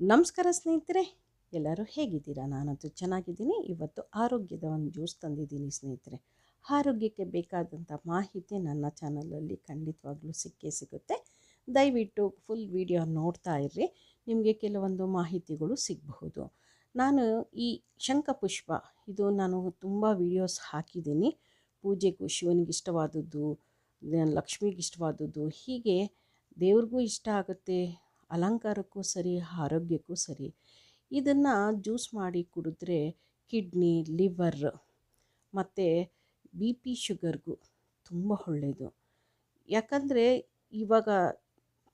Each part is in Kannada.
ನಮಸ್ಕಾರ ಸ್ನೇಹಿತರೆ, ಎಲ್ಲರೂ ಹೇಗಿದ್ದೀರಾ? ನಾನಂತೂ ಚೆನ್ನಾಗಿದ್ದೀನಿ. ಇವತ್ತು ಆರೋಗ್ಯದ ಒಂದು ಜ್ಯೂಸ್ ತಂದಿದ್ದೀನಿ ಸ್ನೇಹಿತರೆ. ಆರೋಗ್ಯಕ್ಕೆ ಬೇಕಾದಂಥ ಮಾಹಿತಿ ನನ್ನ ಚಾನಲಲ್ಲಿ ಖಂಡಿತವಾಗ್ಲೂ ಸಿಕ್ಕೇ ಸಿಗುತ್ತೆ. ದಯವಿಟ್ಟು ಫುಲ್ ವಿಡಿಯೋ ನೋಡ್ತಾ ಇರ್ರಿ. ನಿಮಗೆ ಕೆಲವೊಂದು ಮಾಹಿತಿಗಳು ಸಿಗಬಹುದು. ನಾನು ಈ ಶಂಖಪುಷ್ಪ, ಇದು ನಾನು ತುಂಬ ವಿಡಿಯೋಸ್ ಹಾಕಿದ್ದೀನಿ. ಪೂಜೆಗೂ ಶಿವನಿಗೆ ಇಷ್ಟವಾದದ್ದು, ಲಕ್ಷ್ಮಿಗೆ ಇಷ್ಟವಾದದ್ದು, ಹೀಗೆ ದೇವ್ರಿಗೂ ಇಷ್ಟ ಆಗುತ್ತೆ. ಅಲಂಕಾರಕ್ಕೂ ಸರಿ, ಆರೋಗ್ಯಕ್ಕೂ ಸರಿ, ಇದನ್ನು ಜ್ಯೂಸ್ ಮಾಡಿ ಕುಡಿದ್ರೆ ಕಿಡ್ನಿ, ಲಿವರ್ ಮತ್ತು ಬಿ ಪಿ ಶುಗರ್ಗೂ ತುಂಬ ಒಳ್ಳೆಯದು ಯಾಕಂದರೆ ಇವಾಗ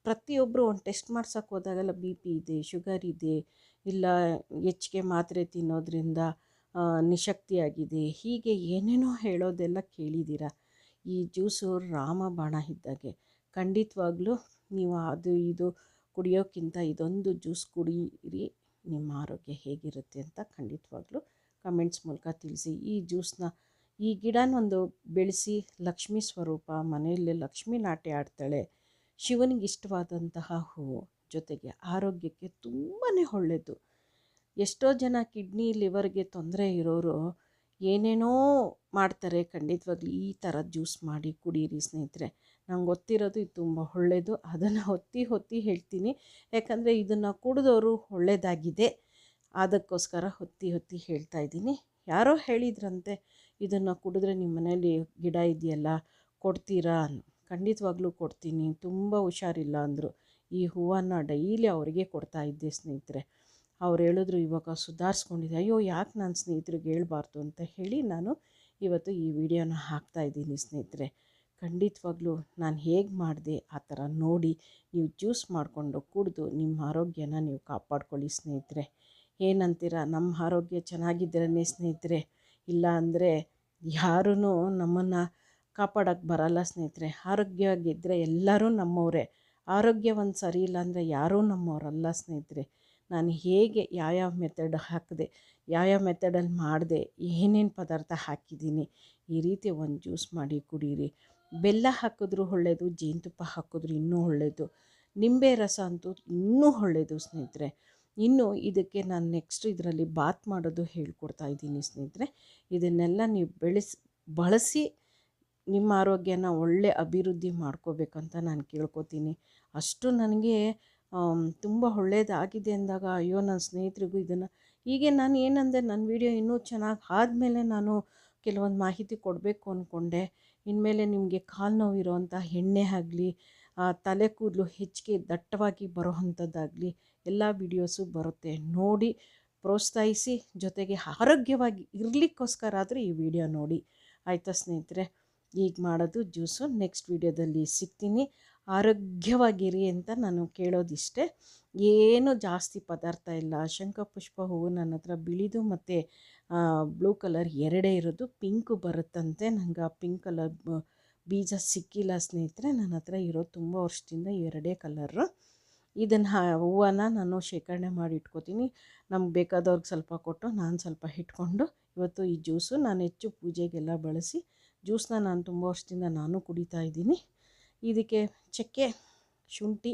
ಪ್ರತಿಯೊಬ್ಬರು ಒಂದು ಟೆಸ್ಟ್ ಮಾಡ್ಸೋಕೆ ಹೋದಾಗೆಲ್ಲ ಬಿ ಪಿ ಇದೆ, ಶುಗರ್ ಇದೆ, ಇಲ್ಲ ಹೆಚ್ಚಿಗೆ ಮಾತ್ರೆ ತಿನ್ನೋದ್ರಿಂದ ನಿಶಕ್ತಿಯಾಗಿದೆ, ಹೀಗೆ ಏನೇನೋ ಹೇಳೋದೆಲ್ಲ ಕೇಳಿದ್ದೀರ ಈ ಜ್ಯೂಸು ರಾಮಬಾಣ ಇದ್ದಾಗೆ. ಖಂಡಿತವಾಗ್ಲೂ ನೀವು ಅದು, ಇದು ಕುಡಿಯೋಕ್ಕಿಂತ ಇದೊಂದು ಜ್ಯೂಸ್ ಕುಡಿಯಿರಿ ನಿಮ್ಮ ಆರೋಗ್ಯ ಹೇಗಿರುತ್ತೆ ಅಂತ ಖಂಡಿತವಾಗ್ಲೂ ಕಮೆಂಟ್ಸ್ ಮೂಲಕ ತಿಳಿಸಿ. ಈ ಜ್ಯೂಸ್ನ, ಈ ಗಿಡನೊಂದು ಬೆಳೆಸಿ ಲಕ್ಷ್ಮೀ ಸ್ವರೂಪ, ಮನೆಯಲ್ಲಿ ಲಕ್ಷ್ಮೀ ನಾಟ್ಯ ಆಡ್ತಾಳೆ, ಶಿವನಿಗೆ ಇಷ್ಟವಾದಂತಹ ಹೂವು ಜೊತೆಗೆ ಆರೋಗ್ಯಕ್ಕೆ ತುಂಬಾ ಒಳ್ಳೆಯದು. ಎಷ್ಟೋ ಜನ ಕಿಡ್ನಿ, ಲಿವರ್ಗೆ ತೊಂದರೆ ಇರೋರು ಏನೇನೋ ಮಾಡ್ತಾರೆ, ಖಂಡಿತವಾಗ್ಲೂ ಈ ಥರ ಜ್ಯೂಸ್ ಮಾಡಿ ಕುಡೀರಿ ಸ್ನೇಹಿತರೆ. ನಂಗೆ ಗೊತ್ತಿರೋದು ಇದು ತುಂಬ ಒಳ್ಳೆಯದು. ಅದನ್ನು ಹೊತ್ತಿ ಹೊತ್ತಿ ಹೇಳ್ತೀನಿ. ಯಾಕಂದರೆ ಇದನ್ನು ಕುಡಿದವರು ಒಳ್ಳೆಯದಾಗಿದೆ ಅದಕ್ಕೋಸ್ಕರ ಹೊತ್ತಿ ಹೊತ್ತಿ ಹೇಳ್ತಾ ಇದ್ದೀನಿ. ಯಾರೋ ಹೇಳಿದ್ರಂತೆ, ಇದನ್ನು ಕುಡಿದ್ರೆ ನಿಮ್ಮ ಮನೇಲಿ ಗಿಡ ಇದೆಯಲ್ಲ, ಕೊಡ್ತೀರಾ ಖಂಡಿತವಾಗ್ಲೂ ಕೊಡ್ತೀನಿ. ತುಂಬ ಹುಷಾರಿಲ್ಲ ಅಂದರು. ಈ ಹೂವನ್ನು ಡೈಲಿ ಅವರಿಗೆ ಕೊಡ್ತಾ ಇದ್ದೆ ಸ್ನೇಹಿತರೆ. ಅವ್ರು ಹೇಳಿದ್ರು ಇವಾಗ ಸುಧಾರಿಸ್ಕೊಂಡಿದ್ದೆ ಅಯ್ಯೋ, ಯಾಕೆ ನಾನು ಸ್ನೇಹಿತರಿಗೆ ಹೇಳ್ಬಾರ್ದು ಅಂತ ಹೇಳಿ ನಾನು ಇವತ್ತು ಈ ವಿಡಿಯೋನ ಹಾಕ್ತಾ ಇದ್ದೀನಿ ಸ್ನೇಹಿತರೆ. ಖಂಡಿತವಾಗ್ಲೂ ನಾನು ಹೇಗೆ ಮಾಡಿದೆ ಆ ಥರ ನೋಡಿ ನೀವು ಜ್ಯೂಸ್ ಮಾಡಿಕೊಂಡು ಕುಡಿದು ನಿಮ್ಮ ಆರೋಗ್ಯನ ನೀವು ಕಾಪಾಡ್ಕೊಳ್ಳಿ ಸ್ನೇಹಿತರೆ. ಏನಂತೀರ ನಮ್ಮ ಆರೋಗ್ಯ ಚೆನ್ನಾಗಿದ್ದರೇ ಸ್ನೇಹಿತರೆ. ಇಲ್ಲ ಅಂದರೆ ಯಾರೂ ನಮ್ಮನ್ನು ಕಾಪಾಡೋಕ್ಕೆ ಬರಲ್ಲ ಸ್ನೇಹಿತರೆ. ಆರೋಗ್ಯವಾಗಿದ್ದರೆ ಎಲ್ಲರೂ ನಮ್ಮವರೇ. ಆರೋಗ್ಯ ಒಂದು ಸರಿ ಇಲ್ಲ ಅಂದರೆ ಯಾರೂ ನಮ್ಮವರಲ್ಲ ಸ್ನೇಹಿತರೆ. ನಾನು ಹೇಗೆ ಯಾವ್ಯಾವ ಮೆಥಡ್ ಹಾಕಿದೆ, ಯಾವ್ಯಾವ ಮೆಥಡಲ್ಲಿ ಮಾಡಿದೆ, ಏನೇನು ಪದಾರ್ಥ ಹಾಕಿದ್ದೀನಿ, ಈ ರೀತಿ ಒಂದು ಜ್ಯೂಸ್ ಮಾಡಿ ಕುಡೀರಿ. ಬೆಲ್ಲ ಹಾಕಿದ್ರೂ ಒಳ್ಳೆಯದು ಜೇನುತುಪ್ಪ ಹಾಕಿದ್ರು ಇನ್ನೂ ಒಳ್ಳೆಯದು ನಿಂಬೆ ರಸ ಅಂತೂ ಇನ್ನೂ ಒಳ್ಳೆಯದು ಸ್ನೇಹಿತರೆ. ಇನ್ನು ಇದಕ್ಕೆ ನಾನು ನೆಕ್ಸ್ಟ್ ಇದರಲ್ಲಿ ಬಾತ್ ಮಾಡೋದು ಹೇಳ್ಕೊಡ್ತಾ ಇದ್ದೀನಿ ಸ್ನೇಹಿತರೆ. ಇದನ್ನೆಲ್ಲ ನೀವು ಬೆಳೆಸಿ, ಬಳಸಿ ನಿಮ್ಮ ಆರೋಗ್ಯನ ಒಳ್ಳೆ ಅಭಿವೃದ್ಧಿ ಮಾಡ್ಕೋಬೇಕಂತ ನಾನು ಕೇಳ್ಕೊತೀನಿ. ಅಷ್ಟು ನನಗೆ ತುಂಬ ಒಳ್ಳೆಯದಾಗಿದೆ ಅಂದಾಗ ಅಯ್ಯೋ ನನ್ನ ಸ್ನೇಹಿತರಿಗೂ ಇದನ್ನು, ಹೀಗೆ ನಾನು ಏನಂದೆ ನನ್ನ ವಿಡಿಯೋ ಇನ್ನೂ ಚೆನ್ನಾಗಿ ಆದಮೇಲೆ ನಾನು ಕೆಲವೊಂದು ಮಾಹಿತಿ ಕೊಡಬೇಕು ಅಂದ್ಕೊಂಡೆ ಇನ್ಮೇಲೆ ನಿಮಗೆ ಕಾಲು ನೋವು ಇರೋವಂಥ ಎಣ್ಣೆ ಆಗಲಿ ತಲೆ ಕೂದಲು ಹೆಚ್ಚಿಗೆ ದಟ್ಟವಾಗಿ ಬರೋ ಅಂಥದ್ದಾಗಲಿ ಎಲ್ಲ ವಿಡಿಯೋಸು ಬರುತ್ತೆ. ನೋಡಿ, ಪ್ರೋತ್ಸಾಹಿಸಿ, ಜೊತೆಗೆ ಆರೋಗ್ಯವಾಗಿ ಇರಲಿಕ್ಕೋಸ್ಕರ ಆದರೂ ಈ ವಿಡಿಯೋ ನೋಡಿ. ಆಯಿತಾ ಸ್ನೇಹಿತರೆ? ಈಗ ಮಾಡೋದು ಜ್ಯೂಸು. ನೆಕ್ಸ್ಟ್ ವಿಡಿಯೋದಲ್ಲಿ ಸಿಗ್ತೀನಿ. ಆರೋಗ್ಯವಾಗಿರಿ ಅಂತ ನಾನು ಕೇಳೋದಿಷ್ಟೇ. ಏನು ಜಾಸ್ತಿ ಪದಾರ್ಥ ಇಲ್ಲ. ಶಂಖಪುಷ್ಪ ಹೂವು ನನ್ನ ಹತ್ರ ಬಿಳಿದು ಮತ್ತು ಬ್ಲೂ ಕಲರ್ ಎರಡೇ ಇರೋದು. ಪಿಂಕು ಬರುತ್ತಂತೆ. ನಂಗೆ ಆ ಪಿಂಕ್ ಕಲರ್ ಬೀಜ ಸಿಕ್ಕಿಲ್ಲ ಸ್ನೇಹಿತರೆ. ನನ್ನ ಹತ್ರ ಇರೋದು ತುಂಬ ವರ್ಷದಿಂದ ಎರಡೇ ಕಲರು. ಇದನ್ನು ಹೂವನ್ನ ನಾನು ಶೇಖರಣೆ ಮಾಡಿ ಇಟ್ಕೋತೀನಿ. ನಮ್ಗೆ ಬೇಕಾದವ್ರಿಗೆ ಸ್ವಲ್ಪ ಕೊಟ್ಟು ನಾನು ಸ್ವಲ್ಪ ಇಟ್ಕೊಂಡು ಇವತ್ತು ಈ ಜ್ಯೂಸು ನಾನು ಹೆಚ್ಚು ಪೂಜೆಗೆಲ್ಲ ಬಳಸಿ ಜ್ಯೂಸನ್ನ ನಾನು ತುಂಬ ವರ್ಷದಿಂದ ನಾನು ಕುಡಿತಾ ಇದ್ದೀನಿ. ಇದಕ್ಕೆ ಚಕ್ಕೆ, ಶುಂಠಿ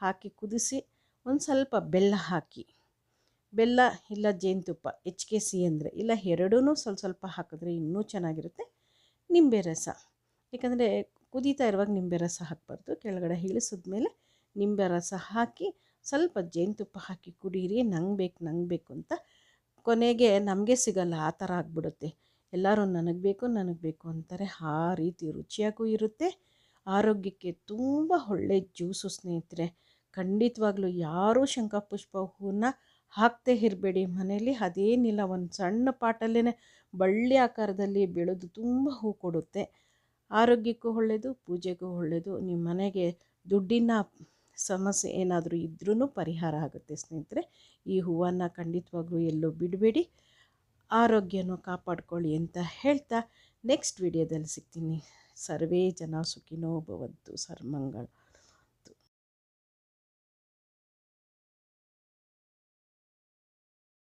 ಹಾಕಿ ಕುದಿಸಿ ಒಂದು ಸ್ವಲ್ಪ ಬೆಲ್ಲ ಹಾಕಿ. ಬೆಲ್ಲ ಇಲ್ಲ ಜೇನುತುಪ್ಪ ಹೆಚ್ಚಿಗೆ ಸಿಹಿ ಅಂದರೆ ಇಲ್ಲ ಎರಡೂ ಸ್ವಲ್ಪ ಸ್ವಲ್ಪ ಹಾಕಿದ್ರೆ ಇನ್ನೂ ಚೆನ್ನಾಗಿರುತ್ತೆ. ನಿಂಬೆ ರಸ ಯಾಕಂದರೆ ಕುದೀತಾ ಇರುವಾಗ ನಿಂಬೆ ರಸ ಹಾಕಬಾರ್ದು. ಕೆಳಗಡೆ ಇಳಿಸಿದ್ಮೇಲೆ ನಿಂಬೆ ರಸ ಹಾಕಿ ಸ್ವಲ್ಪ ಜೇನುತುಪ್ಪ ಹಾಕಿ ಕುಡೀರಿ, ನಂಗೆ ಬೇಕು ನಂಗೆ ಬೇಕು ಅಂತ. ಕೊನೆಗೆ ನಮಗೆ ಸಿಗಲ್ಲ, ಆ ಥರ ಆಗಿಬಿಡುತ್ತೆ. ಎಲ್ಲರೂ ನನಗೆ ಬೇಕು ನನಗೆ ಬೇಕು ಅಂತಾರೆ. ಆ ರೀತಿ ರುಚಿಯಾಗೂ ಇರುತ್ತೆ. ಆರೋಗ್ಯಕ್ಕೆ ತುಂಬ ಒಳ್ಳೆ ಜ್ಯೂಸು ಸ್ನೇಹಿತರೆ. ಖಂಡಿತವಾಗ್ಲೂ ಯಾರೂ ಶಂಖಪುಷ್ಪ ಹೂವನ್ನ ಹಾಕ್ತೇ ಇರಬೇಡಿ. ಮನೇಲಿ ಅದೇನಿಲ್ಲ, ಒಂದು ಸಣ್ಣ ಪಾಟಲ್ಲೇ ಬಳ್ಳಿ ಆಕಾರದಲ್ಲಿ ಬೆಳೆದು ತುಂಬ ಹೂ ಕೊಡುತ್ತೆ. ಆರೋಗ್ಯಕ್ಕೂ ಒಳ್ಳೆಯದು ಪೂಜೆಗೂ ಒಳ್ಳೆಯದು ನಿಮ್ಮ ಮನೆಗೆ ದುಡ್ಡಿನ ಸಮಸ್ಯೆ ಏನಾದರೂ ಇದ್ರೂ ಪರಿಹಾರ ಆಗುತ್ತೆ ಸ್ನೇಹಿತರೆ. ಈ ಹೂವನ್ನು ಖಂಡಿತವಾಗ್ಲೂ ಎಲ್ಲೂ ಬಿಡಬೇಡಿ. ಆರೋಗ್ಯನೂ ಕಾಪಾಡ್ಕೊಳ್ಳಿ ಅಂತ ಹೇಳ್ತಾ, ನೆಕ್ಸ್ಟ್ ವಿಡಿಯೋದಲ್ಲಿ ಸಿಗ್ತೀನಿ. ಸರ್ವೇ ಜನ ಸುಖಿನೋ ಭವಂತು, ಸರ್ಮಂಗಳ.